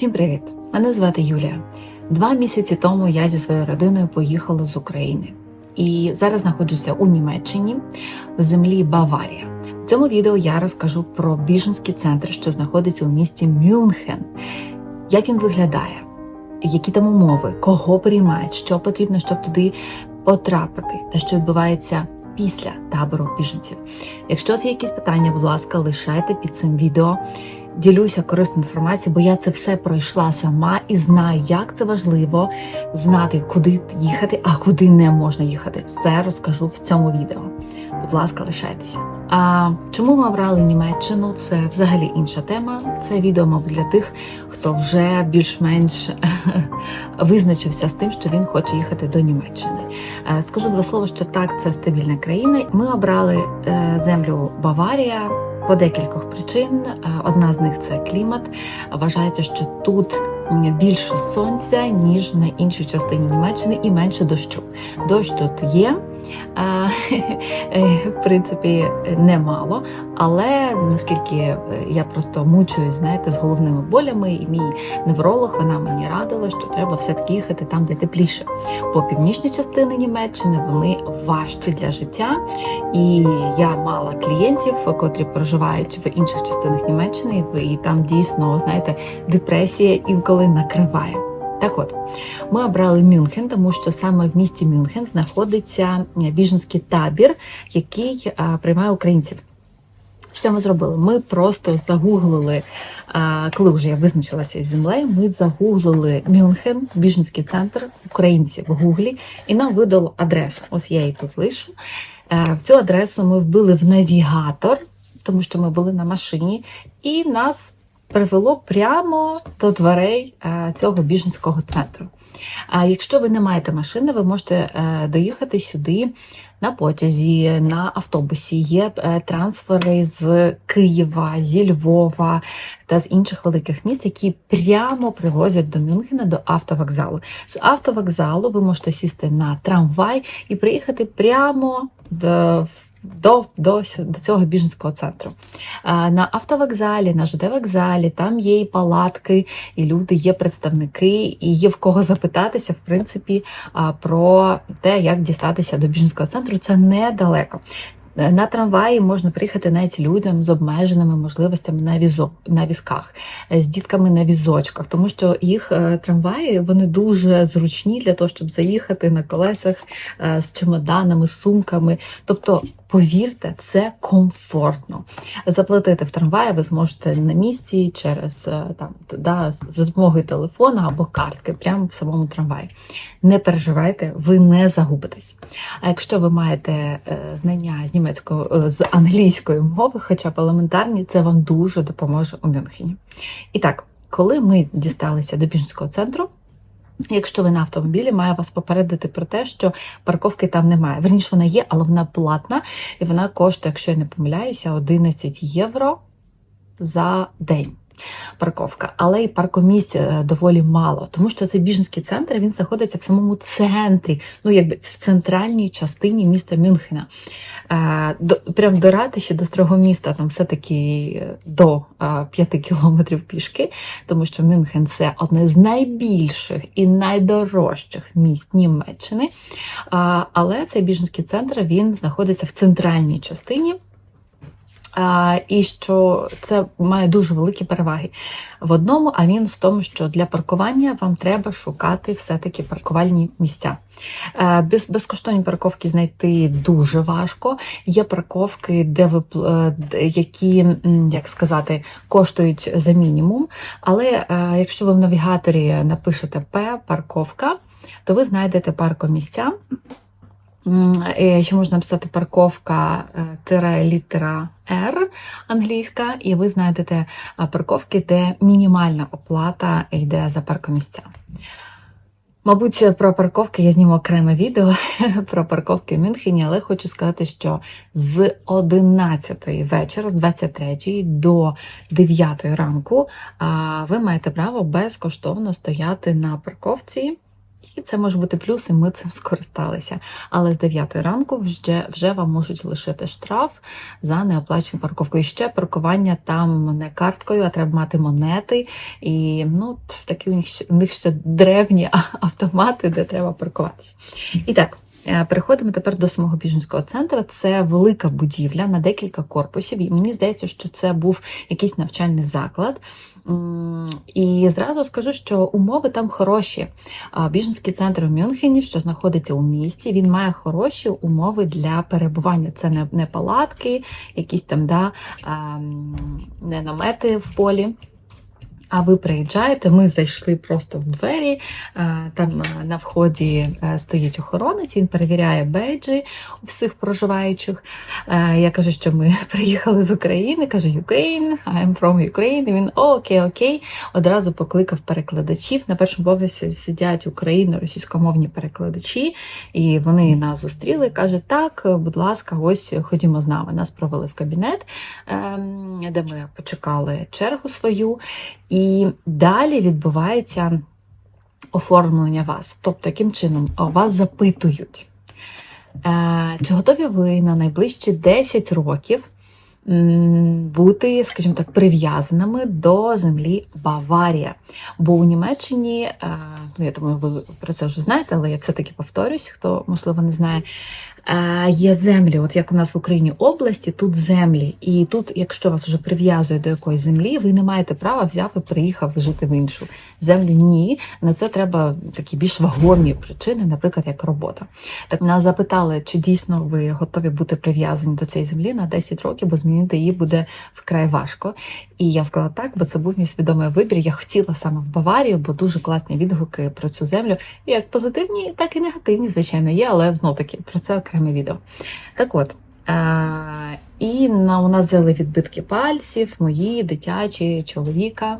Всім привіт! Мене звати Юлія. Два місяці тому я зі своєю родиною поїхала з України і зараз знаходжуся у Німеччині в землі Баварія. В цьому відео я розкажу про біженський центр, що знаходиться у місті Мюнхен, як він виглядає, які там умови, кого приймають, що потрібно, щоб туди потрапити, та що відбувається після табору біженців. Якщо у вас є якісь питання, будь ласка, лишайте під цим відео. Ділюся корисною інформацією, бо я це все пройшла сама і знаю, як це важливо знати, куди їхати, а куди не можна їхати. Все розкажу в цьому відео. Будь ласка, лишайтеся. А чому ми обрали Німеччину? Це взагалі інша тема. Це відео, мабуть, для тих, хто вже більш-менш визначився з тим, що він хоче їхати до Німеччини. Е, Скажу два слова, що так, це стабільна країна. Ми обрали е, землю Баварія по декількох причин. Е, Одна з них це клімат. Вважається, що тут більше сонця, ніж на іншій частині Німеччини, і менше дощу. Дощ тут є. е, В принципі, немало, але наскільки е, я просто мучуюсь, знаєте, з головними болями, і мій невролог вона мені радила, що треба все-таки їхати там, де тепліше. Бо північні частини Німеччини вони важчі для життя. І я мала клієнтів, котрі проживають в інших частинах Німеччини, і там дійсно, знаєте, депресія інколи накриває. Так от, ми обрали Мюнхен, тому що саме в місті Мюнхен знаходиться біженський табір, який а, приймає українців. Що ми зробили? Ми просто загуглили, а, коли вже я визначилася із землею, ми загуглили Мюнхен, біженський центр українців в Гуглі, і нам видало адресу. Ось я її тут лишу. Е, В цю адресу ми вбили в навігатор, тому що ми були на машині, і нас привело прямо до дверей е, цього біженського центру. А якщо ви не маєте машини, ви можете е, доїхати сюди на потязі, на автобусі. Є е, трансфери з Києва, зі Львова та з інших великих міст, які прямо привозять до Мюнхена до автовокзалу. З автовокзалу ви можете сісти на трамвай і приїхати прямо до. До, до, до цього біженського центру. На автовокзалі, на ЖД вокзалі, там є і палатки, і люди, є представники, і є в кого запитатися, в принципі, про те, як дістатися до біженського центру. Це недалеко. Е, На трамваї можна приїхати навіть людям з обмеженими можливостями на візок на візках, е, з дітками на візочках, тому що їх е, трамваї вони дуже зручні для того, щоб заїхати на колесах з чемоданами, сумками. Тобто, повірте, це комфортно. Заплатити в трамваї ви зможете на місці через е, там да, за допомогою телефона або картки, прямо в самому трамваї. Не переживайте, ви не загубитесь. А якщо ви маєте е, знання з німецької е, з англійської мови, хоча б елементарні, це вам дуже допоможе у Мюнхені. І так, коли ми дісталися до біженського центру. Якщо ви на автомобілі, маю вас попередити про те, що парковки там немає. Верніше вона є, але вона платна, і вона коштує, якщо я не помиляюся, 11 євро за день. Парковка, але і паркомісць е, доволі мало, тому що цей біженський центр він знаходиться в самому центрі, ну якби в центральній частині міста Мюнхена. Е, До, прям до ратиші, до строго міста, там все-таки е, до 5 кілометрів пішки, тому що Мюнхен це одне з найбільших і найдорожчих міст Німеччини. Але цей біженський центр він знаходиться в центральній частині. І що це має дуже великі переваги в одному, а мінус в тому, що для паркування вам треба шукати все-таки паркувальні місця. Е, Без, безкоштовні парковки знайти дуже важко. Є парковки, де ви е, які, як сказати, коштують за мінімум. Але е, якщо ви в навігаторі напишете П парковка, то ви знайдете паркомісця. Е, Ще можна написати парковка е, тире літера R англійська, і ви знайдете парковки, де мінімальна оплата йде за паркомісця. Мабуть, про парковки я зніму окреме відео про парковки в Мюнхені, але хочу сказати, що з 11 вечора, з 23 до 9 ранку, ви маєте право безкоштовно стояти на парковці Це може бути плюс, і ми цим скористалися. Але з 9 ранку вже, вже вам можуть лишити штраф за неоплачену парковку. І ще паркування там не карткою, а треба мати монети. І ну, такі у них, у них ще древні автомати, де треба паркуватися. І так. е, Переходимо тепер до самого біженського центру. Це велика будівля на декілька корпусів. І мені здається, що це був якийсь навчальний заклад. І зразу скажу, що умови там хороші. Біженський центр в Мюнхені, що знаходиться у місті, він має хороші умови для перебування. Це не, не палатки, якісь там да, ем, не намети в полі. А ви приїжджаєте, ми зайшли просто в двері. Там на вході е, стоїть охоронець, він перевіряє бейджі у всіх проживаючих. Е, Я кажу, що ми приїхали з України. Кажу, Ukraine, I'm from Ukraine. І він «О, окей, окей. Одразу покликав перекладачів. На першому поверсі сидять україно російськомовні перекладачі, і вони нас зустріли. Кажуть, так, будь ласка, ось ходімо з нами. Нас провели в кабінет, ем, де ми почекали чергу свою. І далі відбувається оформлення вас. Тобто, яким чином вас запитують, е, чи готові ви на найближчі 10 років бути, скажімо так, прив'язаними до землі Баварія. Бо у Німеччині, е, ну я думаю, ви про це вже знаєте, але я все-таки повторюсь, хто можливо не знає. Е, Є землі, от як у нас в Україні області, тут землі. І тут, якщо вас вже прив'язує до якоїсь землі, ви не маєте права взяв і приїхав жити в іншу землю. Ні, на це треба такі більш вагомі причини, наприклад, як робота. Так нас запитали, чи дійсно ви готові бути прив'язані до цієї землі на 10 років, бо змінити її буде вкрай важко. І я сказала так, бо це був мій свідомий вибір. Я хотіла саме в Баварію, бо дуже класні відгуки про цю землю. Як позитивні, так і негативні, звичайно, є, але знов таки про це окреме відео. Так от. Е, і у нас взяли відбитки пальців, мої, дитячі, чоловіка,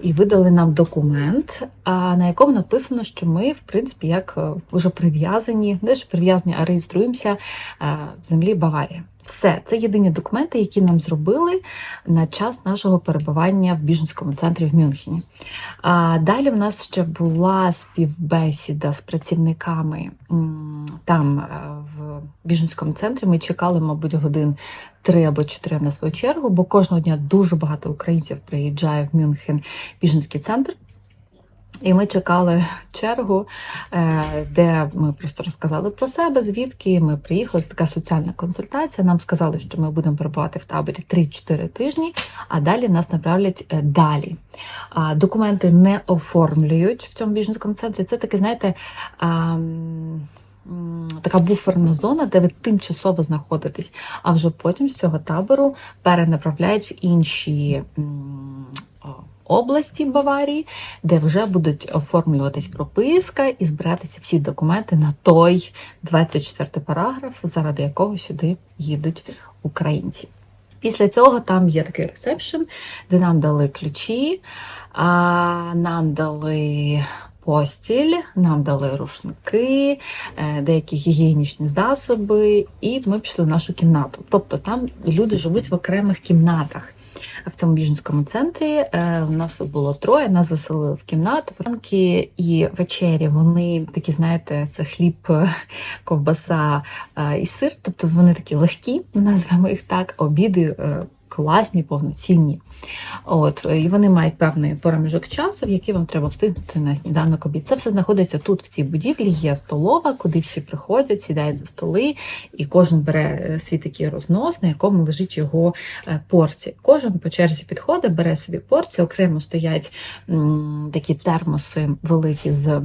і видали нам документ, на якому написано, що ми, в принципі, як е, вже прив'язані, не ж прив'язані, а реєструємося е, в землі Баварія. Все, це єдині документи, які нам зробили на час нашого перебування в біженському центрі в Мюнхені. А далі в нас ще була співбесіда з працівниками там е, в біженському центрі. Ми чекали, мабуть, годин три або чотири на свою чергу, бо кожного дня дуже багато українців приїжджає в Мюнхен біженський центр. І ми чекали чергу, е, де ми просто розказали про себе, звідки ми приїхали. Це така соціальна консультація. Нам сказали, що ми будемо перебувати в таборі 3-4 тижні, а далі нас направлять е, далі. Документи не оформлюють в цьому біженському центрі. Це таке, знаєте. Така буферна зона, де ви тимчасово знаходитесь, а вже потім з цього табору перенаправляють в інші області Баварії, де вже будуть оформлюватись прописка і збиратися всі документи на той 24 параграф, заради якого сюди їдуть українці. Після цього там є такий ресепшн, де нам дали ключі, а, нам дали постіль, нам дали рушники, е, деякі гігієнічні засоби, і ми пішли в нашу кімнату. Тобто там люди живуть в окремих кімнатах. В цьому біженському центрі е, у нас було троє, нас заселили в кімнату. Ранки і вечері вони такі, знаєте, це хліб, е, ковбаса е, і сир. Тобто вони такі легкі, назвемо їх так. Обіди е, класні, повноцінні. От і вони мають певний проміжок часу, в який вам треба встигнути на сніданок обід. Це все знаходиться тут, в цій будівлі. Є столова, куди всі приходять, сідають за столи, і кожен бере е, свій такий рознос, на якому лежить його е, порція. Кожен по черзі підходить, бере собі порцію. Окремо стоять такі термоси великі з.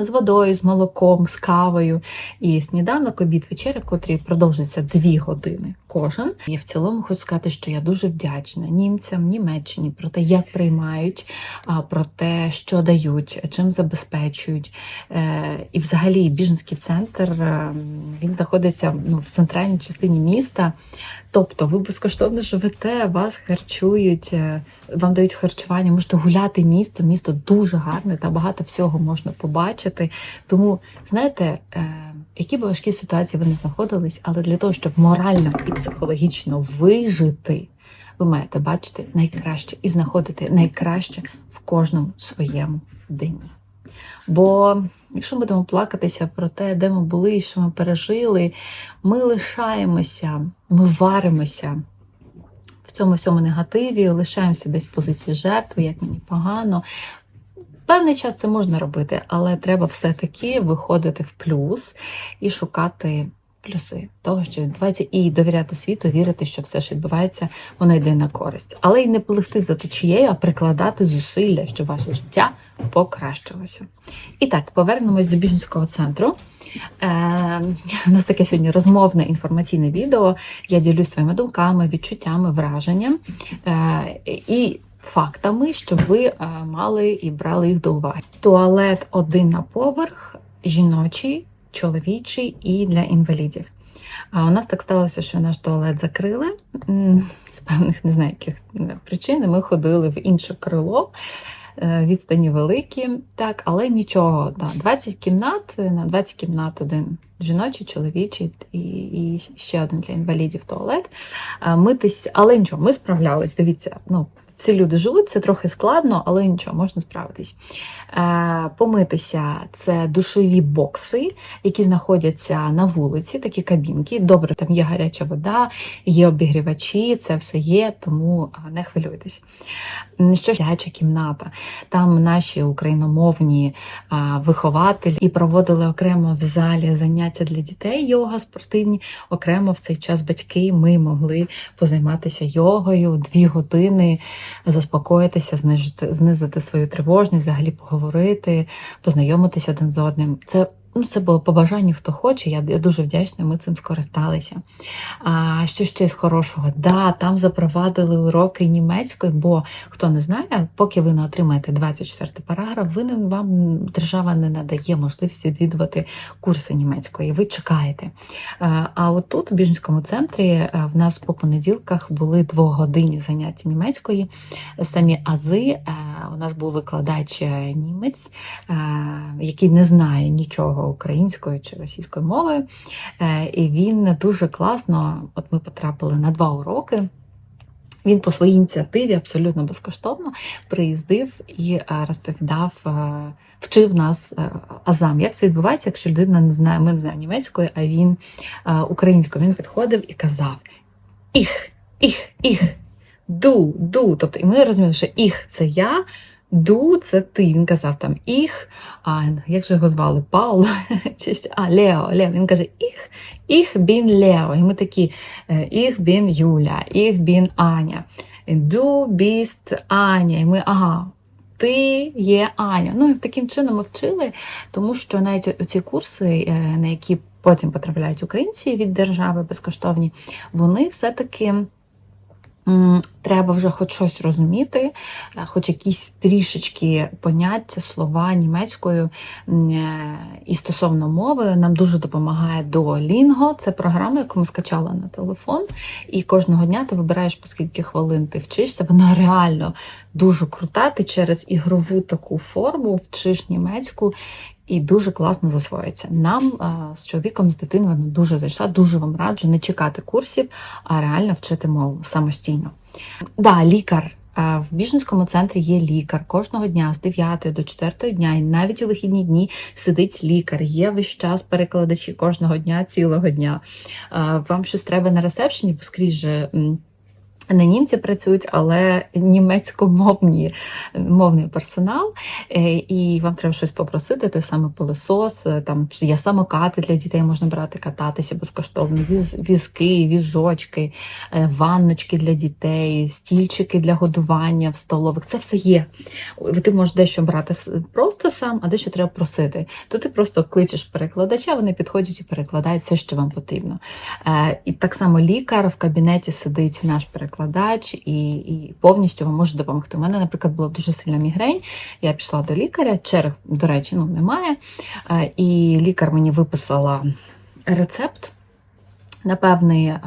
З водою, з молоком, з кавою і сніданок, обід, вечеря, котрі продовжуються дві години кожен. І в цілому хочу сказати, що я дуже вдячна німцям, Німеччині про те, як приймають, про те, що дають, чим забезпечують. Е, І взагалі біженський центр е, він знаходиться ну, в центральній частині міста. Тобто ви безкоштовно живете, вас харчують, е, вам дають харчування, можете гуляти місто. Місто дуже гарне та багато всього можна побачити. Тому знаєте, е, які б важкі ситуації ви не знаходились, але для того, щоб морально і психологічно вижити, ви маєте бачити найкраще і знаходити найкраще в кожному своєму дні. Бо якщо ми будемо плакатися про те, де ми були і що ми пережили, ми лишаємося, ми варимося в цьому всьому негативі, лишаємося десь в позиції жертви, як мені погано. Певний час це можна робити, але треба все-таки виходити в плюс і шукати плюси того, що відбувається, і довіряти світу, вірити, що все, що відбувається, воно йде на користь. Але й не пливти за течією, а прикладати зусилля, щоб ваше життя покращилося. І так, повернемось до біженського центру. Е, у нас таке сьогодні розмовне інформаційне відео. Я ділюсь своїми думками, відчуттями, враженням е, і фактами, щоб ви е, мали і брали їх до уваги. Туалет один на поверх, жіночий, чоловічий і для інвалідів. А у нас так сталося, що наш туалет закрили з певних не знаю яких причин. Ми ходили в інше крило. Е, Відстані великі, так, але нічого. Да. 20 кімнат, е, на 20 кімнат один жіночий, чоловічий і, і ще один для інвалідів туалет. Митись, але нічого, ми справлялись. Дивіться, ну, всі люди живуть, це трохи складно, але нічого, можна справитись. Е, помитися це душові бокси, які знаходяться на вулиці, такі кабінки. Добре, там є гаряча вода, є обігрівачі, це все є, тому не хвилюйтесь. Що гаряча кімната. Там наші україномовні а, вихователі і проводили окремо в залі заняття для дітей, йога спортивні. Окремо в цей час батьки ми могли позайматися йогою дві години, заспокоїтися, знижити, знизити свою тривожність, взагалі поговорити, познайомитися один з одним. Це Ну, це було по бажанню, хто хоче. Я, я дуже вдячна, ми цим скористалися. А що ще з хорошого? Да, там запровадили уроки німецької, бо хто не знає, поки ви не отримаєте 24 параграф, ви не вам держава не надає можливості відвідувати курси німецької. Ви чекаєте. А, от тут, в біженському центрі, е, в нас по понеділках були двогодинні заняття німецької. Самі ази е, у нас був викладач е, німець, який не знає нічого українською чи російською мовою. Е, І він дуже класно, от ми потрапили на два уроки. Він по своїй ініціативі абсолютно безкоштовно приїздив і е, розповідав, е, вчив нас азам. Як це відбувається, якщо людина не знає, ми не знаємо німецької, а він українською. Він підходив і казав: Іх, іх, іх, ду, ду. Тобто, і ми розуміли, що іх це я. Ду це ти. Він казав там їх, а як же його звали? Пауло? Чи а, Лео, Лео. Він каже їх, їх бін Лео. І ми такі їх бін Юля, їх бін Аня. Ду біст Аня. І ми, ага, ти є Аня. Ну і таким чином ми вчили, тому що навіть ці курси, е, на які потім потрапляють українці від держави безкоштовні, вони все-таки. Треба вже хоч щось розуміти, е, хоч якісь трішечки поняття, слова німецькою е, і стосовно мови нам дуже допомагає Duolingo. Це програма, яку ми скачали на телефон, і кожного дня ти вибираєш по скільки хвилин ти вчишся. Вона реально дуже крута. Ти через ігрову таку форму вчиш німецьку. І дуже класно засвоюється. Нам а, з чоловіком, з дитиною дуже зайшла. Дуже вам раджу не чекати курсів, а реально вчити мову самостійно. Да, лікар. В біженському центрі є лікар кожного дня з 9 до 4 дня, і навіть у вихідні дні сидить лікар. Є весь час перекладачі кожного дня, цілого дня. Вам щось треба на ресепшені, бо скрізь же. Не німці працюють, але німецькомовні мовний персонал, Е, і вам треба щось попросити, той самий пилосос, е, там є самокати для дітей, можна брати, кататися безкоштовно, віз, візки, візочки, е, ванночки для дітей, стільчики для годування в столових. Це все є. Ти можеш дещо брати просто сам, а дещо треба просити. То ти просто кличеш перекладача, вони підходять і перекладають все, що вам потрібно. І так само лікар в кабінеті сидить наш перекладач і, і повністю вам може допомогти. У мене, наприклад, була дуже сильна мігрень. Я пішла до лікаря, черг, до речі, ну немає. Е, І лікар мені виписала рецепт на певний е,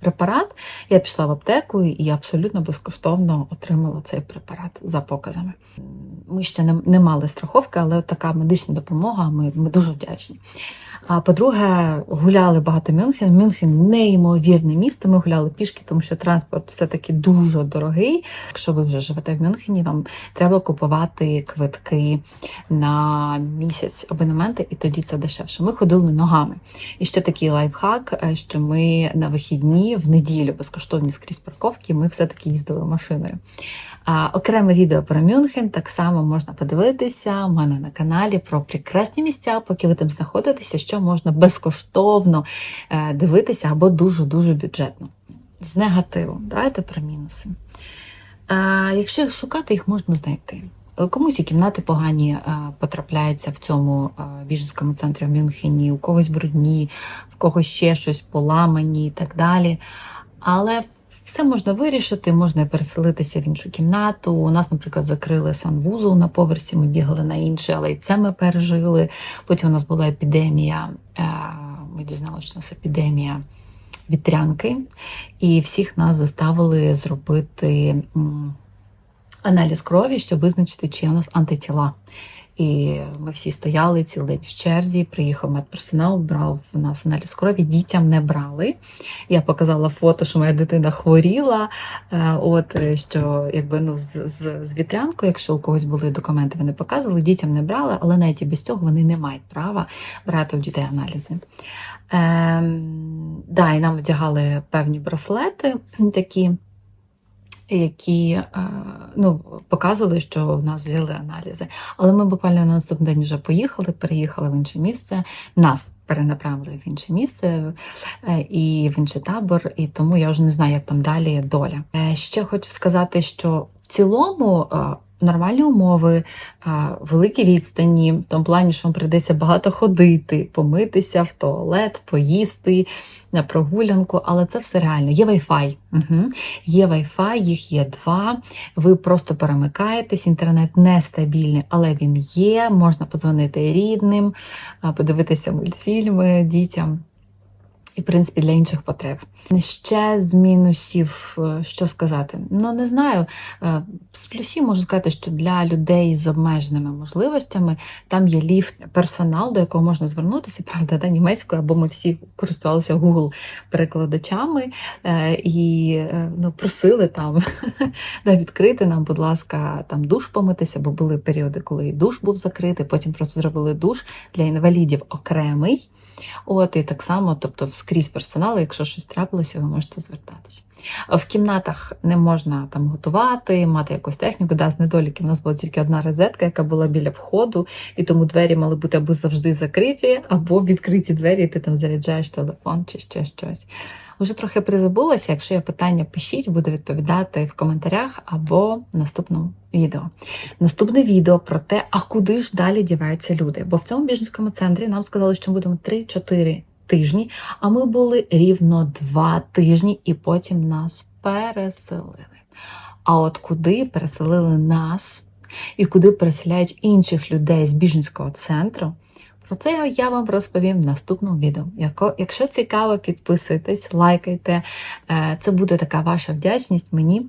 препарат. Я пішла в аптеку і абсолютно безкоштовно отримала цей препарат за показами. ми ще не, не мали страховки, але така медична допомога. Ми, ми дуже вдячні. А по-друге, гуляли багато Мюнхен. Мюнхен неймовірне місто. Ми гуляли пішки, тому що транспорт все-таки дуже дорогий. Якщо ви вже живете в Мюнхені, вам треба купувати квитки на місяць абонементи, і тоді це дешевше. Ми ходили ногами. І ще такий лайфхак, е, що ми на вихідні в неділю безкоштовні скрізь парковки, ми все-таки їздили машиною. А, окреме відео про Мюнхен так само можна подивитися у мене на каналі про прекрасні місця, поки ви там знаходитеся, що можна безкоштовно е, дивитися або дуже-дуже бюджетно. З негативом. Давайте про мінуси. А, якщо їх шукати, їх можна знайти. Комусь і кімнати погані е, потрапляються в цьому е, біженському центрі в Мюнхені, у когось брудні, в когось ще щось поламані і так далі. Але все можна вирішити, можна переселитися в іншу кімнату. У нас, наприклад, закрили санвузол на поверсі, ми бігали на інший, але і це ми пережили. Потім у нас була епідемія. е, Ми дізналися, що у нас епідемія вітрянки, і всіх нас заставили зробити аналіз крові, щоб визначити, чи у нас антитіла. І ми всі стояли цілий день в черзі. Приїхав медперсонал, брав в нас аналіз крові. Дітям не брали. Я показала фото, що моя дитина хворіла. Е, От е, що якби ну з, з, з вітрянкою, якщо у когось були документи, вони показували, дітям не брали, але навіть і без цього вони не мають права брати у дітей аналізи. Ем, да, і нам вдягали певні браслети такі які е, ну, показували, що в нас взяли аналізи. Але ми буквально на наступний день вже поїхали, переїхали в інше місце. Нас перенаправили в інше місце е, і в інший табор, і тому я вже не знаю, як там далі доля. Е, Ще хочу сказати, що в цілому. Нормальні умови, великі відстані, в тому плані, що вам прийдеться багато ходити, помитися в туалет, поїсти на прогулянку, але це все реально. Є Wi-Fi. Угу. Є Wi-Fi, їх є два. Ви просто перемикаєтесь, інтернет нестабільний, але він є. Можна подзвонити рідним, подивитися мультфільми дітям. І, в принципі, для інших потреб. Ще з мінусів, е, що сказати? Ну, не знаю. Е, З плюсів можу сказати, що для людей з обмеженими можливостями там є ліфт, персонал, до якого можна звернутися, правда, да, німецькою, або ми всі користувалися Google перекладачами е, і ну, просили там да, відкрити нам, будь ласка, там душ помитися, бо були періоди, коли душ був закритий, потім просто зробили душ для інвалідів окремий. От і так само, тобто скрізь персонал, якщо щось трапилося, ви можете звертатися. В кімнатах не можна там готувати, мати якусь техніку. Да, з недоліків у нас була тільки одна розетка, яка була біля входу, і тому двері мали бути або завжди закриті, або відкриті двері, і ти там заряджаєш телефон чи ще щось. Уже трохи призабулася. Якщо є питання, пишіть, буду відповідати в коментарях або в наступному відео. Наступне відео про те, а куди ж далі діваються люди. Бо в цьому біженському центрі нам сказали, що ми будемо 3-4 тижні, а ми були рівно 2 тижні, і потім нас переселили. А от куди переселили нас і куди переселяють інших людей з біженського центру? Про це я вам розповім в наступному відео. Якщо цікаво, підписуйтесь, лайкайте. Е, Це буде така ваша вдячність мені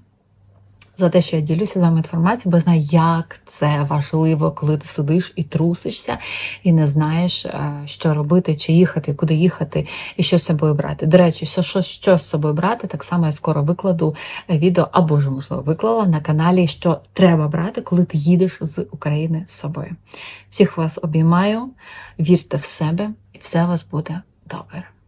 за те, що я ділюся з вами інформацією, бо знаю, як це важливо, коли ти сидиш і трусишся, і не знаєш, е, що робити, чи їхати, куди їхати, і що з собою брати. До речі, що, що, що з собою брати, так само я скоро викладу е, відео, або вже можливо виклала на каналі, що треба брати, коли ти їдеш з України з собою. Всіх вас обіймаю, вірте в себе, і все у вас буде добре.